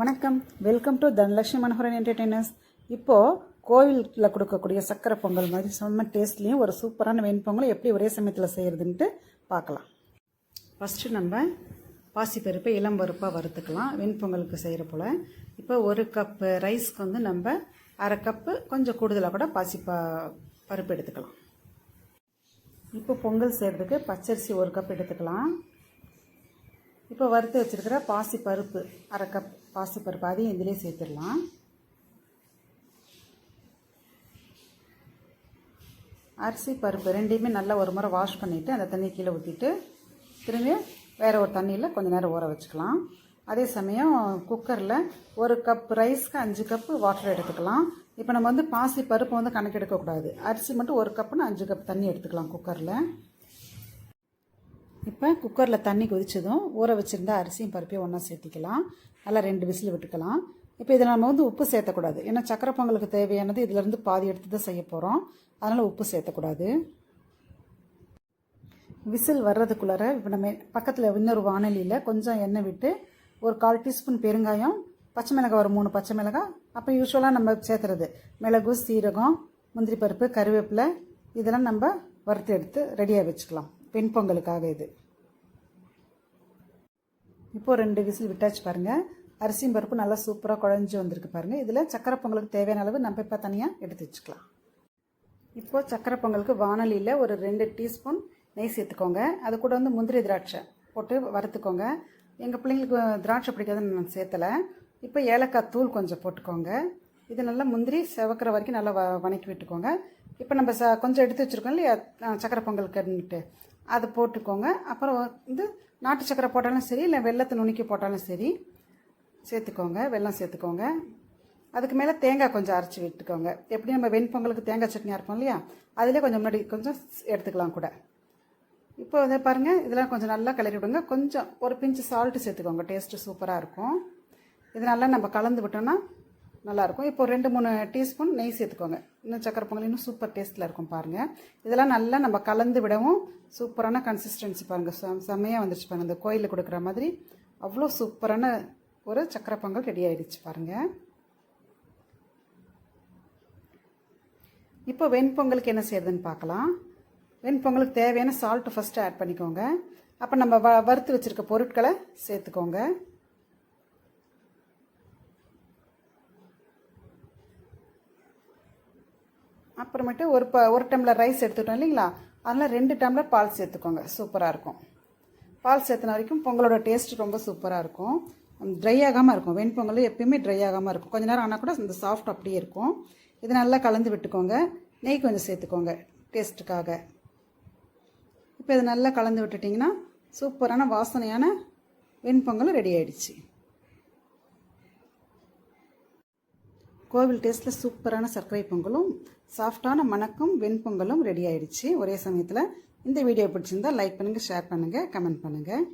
வணக்கம். Welcome to Dhanalakshmi Manoharan entertainers இப்போது கோவிலில் கொடுக்கக்கூடிய சக்கரை பொங்கல் மாதிரி செம்ம டேஸ்ட்லேயும் ஒரு சூப்பரான வெண்பொங்கல் எப்படி ஒரே சமயத்தில் செய்கிறதுன்ட்டு பார்க்கலாம். ஃபஸ்ட்டு நம்ம பாசிப்பருப்பை இளம் பருப்பாக வறுத்துக்கலாம். வெண்பொங்கலுக்கு செய்கிற போல். இப்போ ஒரு கப்பு ரைஸ்க்கு வந்து நம்ம அரை கப்பு கொஞ்சம் கூடுதலாக கூட பாசி பருப்பு எடுத்துக்கலாம். இப்போ பொங்கல் செய்கிறதுக்கு பச்சரிசி ஒரு கப் எடுத்துக்கலாம். இப்போ வறுத்து வச்சிருக்கிற பாசி பருப்பு அரை கப் பாசி பருப்பு அதையும் இதிலே சேர்த்துடலாம். அரிசி பருப்பு ரெண்டையுமே நல்லா ஒரு முறை வாஷ் பண்ணிவிட்டு அந்த தண்ணியை கீழே ஊற்றிட்டு திரும்பி வேறு ஒரு தண்ணியில் கொஞ்சம் நேரம் ஊற வச்சுக்கலாம். அதே சமயம் குக்கரில் ஒரு கப் ரைஸ்க்கு அஞ்சு கப்பு வாட்டர் எடுத்துக்கலாம். இப்போ நம்ம வந்து பாசி பருப்பு வந்து கணக்கெடுக்கக்கூடாது அரிசி மட்டும் ஒரு கப்புன்னு அஞ்சு கப் தண்ணி எடுத்துக்கலாம் குக்கரில். இப்போ குக்கரில் தண்ணி கொதித்ததும் ஊற வச்சுருந்த அரிசியும் பருப்பையும் ஒன்றா சேர்த்திக்கலாம். நல்லா ரெண்டு விசில் விட்டுக்கலாம். இப்போ இதில் நம்ம வந்து உப்பு சேர்த்தக்கூடாது. ஏன்னா சக்கரை பொங்கலுக்கு தேவையானது இதிலேருந்து பாதி எடுத்து தான் செய்ய போகிறோம் அதனால் உப்பு சேர்த்தக்கூடாது. விசில் வர்றதுக்குள்ளார இப்போ நம்ம பக்கத்தில் இன்னொரு வானலியில் கொஞ்சம் எண்ணெய் விட்டு ஒரு கால் டீஸ்பூன் பெருங்காயம் பச்சை மிளகாய் ஒரு மூணு பச்சை மிளகாய் அப்போ யூஸ்வலாக நம்ம சேர்த்துறது. மிளகு சீரகம் முந்திரி பருப்பு கருவேப்பிலை இதெல்லாம் நம்ம வறுத்து எடுத்து ரெடியாக வச்சுக்கலாம். பெண் பொங்கலுக்காக இது. இப்போது ரெண்டு விசில் விட்டாச்சு பாருங்கள் அரிசியும் பருப்பு நல்லா சூப்பராக குழஞ்சி வந்திருக்கு பாருங்கள் இதில் சக்கரை பொங்கலுக்கு தேவையான அளவு நம்ம இப்போ தனியாக எடுத்து வச்சுக்கலாம். இப்போது சக்கரை பொங்கலுக்கு வானலியில் ஒரு ரெண்டு டீஸ்பூன் நெய் சேர்த்துக்கோங்க. அது கூட வந்து முந்திரி திராட்சை போட்டு வறுத்துக்கோங்க. எங்கள் பிள்ளைங்களுக்கு திராட்சை பிடிக்காதுன்னு நான் சேர்த்தலை. இப்போ ஏலக்காய் தூள் கொஞ்சம் போட்டுக்கோங்க. இது நல்லா முந்திரி செவக்கிற வரைக்கும் நல்லா வ வணக்கி விட்டுக்கோங்க. இப்போ நம்ம ச கொஞ்சம் எடுத்து வச்சுருக்கோம் இல்லையா? சக்கரை பொங்கலுக்குன்னுட்டு. அதை போட்டுக்கோங்க. அப்புறம் வந்து நாட்டு சக்கரை போட்டாலும் சரி இல்லை வெள்ளத்தை நுணுக்கி போட்டாலும் சரி சேர்த்துக்கோங்க வெல்லம் சேர்த்துக்கோங்க. அதுக்கு மேலே தேங்காய் கொஞ்சம் அரைச்சி விட்டுக்கோங்க. எப்படி நம்ம வெண்பொங்கலுக்கு தேங்காய் சட்னி அரைப்போம் இல்லையா? அதிலே கொஞ்சம் முன்னாடி கொஞ்சம் எடுத்துக்கலாம் கூட. இப்போ வந்து பாருங்கள் இதெல்லாம் கொஞ்சம் நல்லா கிளறி விடுங்க. கொஞ்சம் ஒரு பிஞ்சு சால்ட்டு சேர்த்துக்கோங்க. டேஸ்ட்டு சூப்பராக இருக்கும். இது நல்லா நம்ம கலந்து விட்டோம்னா நல்லாயிருக்கும். இப்போ ரெண்டு மூணு டீஸ்பூன் நெய் சேர்த்துக்கோங்க. இன்னும் சக்கரை பொங்கல் இன்னும் சூப்பர் டேஸ்ட்டில் இருக்கும் பாருங்கள் இதெல்லாம் நல்லா நம்ம கலந்து விடவும் சூப்பரான கன்சிஸ்டன்சி பாருங்கள் செம் செம்மையாக வந்துருச்சு பாருங்கள் இந்த கோயிலில் கொடுக்குற மாதிரி அவ்வளோ சூப்பரான ஒரு சக்கரை பொங்கல் ரெடி ஆகிடுச்சு பாருங்கள் இப்போ வெண்பொங்கலுக்கு என்ன செய்யறதுன்னு பார்க்கலாம். வெண்பொங்கலுக்கு தேவையான சால்ட்டு ஃபஸ்ட்டு ஆட் பண்ணிக்கோங்க. அப்போ நம்ம வ வறுத்து வச்சுருக்க பொருட்களை சேர்த்துக்கோங்க. அப்புறமேட்டு ஒரு ப ஒரு டம்ளர் ரைஸ் எடுத்துட்டோம் இல்லைங்களா? அதனால் ரெண்டு டம்ளர் பால் சேர்த்துக்கோங்க. சூப்பராக இருக்கும். பால் சேர்த்துன வரைக்கும் பொங்கலோட டேஸ்ட் ரொம்ப சூப்பராக இருக்கும். ட்ரை ஆகாமல் இருக்கும். வெண்பொங்கல் எப்பயுமே ட்ரை ஆகாமல் இருக்கும். கொஞ்ச நேரம் ஆனால் கூட இந்த சாஃப்ட் அப்படியே இருக்கும். இது நல்லா கலந்து விட்டுக்கோங்க. நெய் கொஞ்சம் சேர்த்துக்கோங்க டேஸ்ட்டுக்காக இப்போ இது நல்லா கலந்து விட்டுட்டிங்கன்னா சூப்பரான வாசனையான வெண்பொங்கல் ரெடி ஆயிடுச்சு. கோவில் டேஸ்ட்டில் சூப்பரான சர்க்கரை பொங்கலும் சாஃப்டான மணக்கும் வெண்பொங்கலும் ரெடி ஆயிடுச்சு. ஒரே சமயத்தில் இந்த வீடியோ பிடிச்சிருந்தா லைக் பண்ணுங்கள் ஷேர் பண்ணுங்கள் கமெண்ட் பண்ணுங்கள்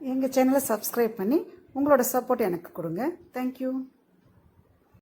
எங்கள் சேனலை சப்ஸ்கிரைப் பண்ணி உங்களோட சப்போர்ட் எனக்கு கொடுங்க. தேங்க்யூ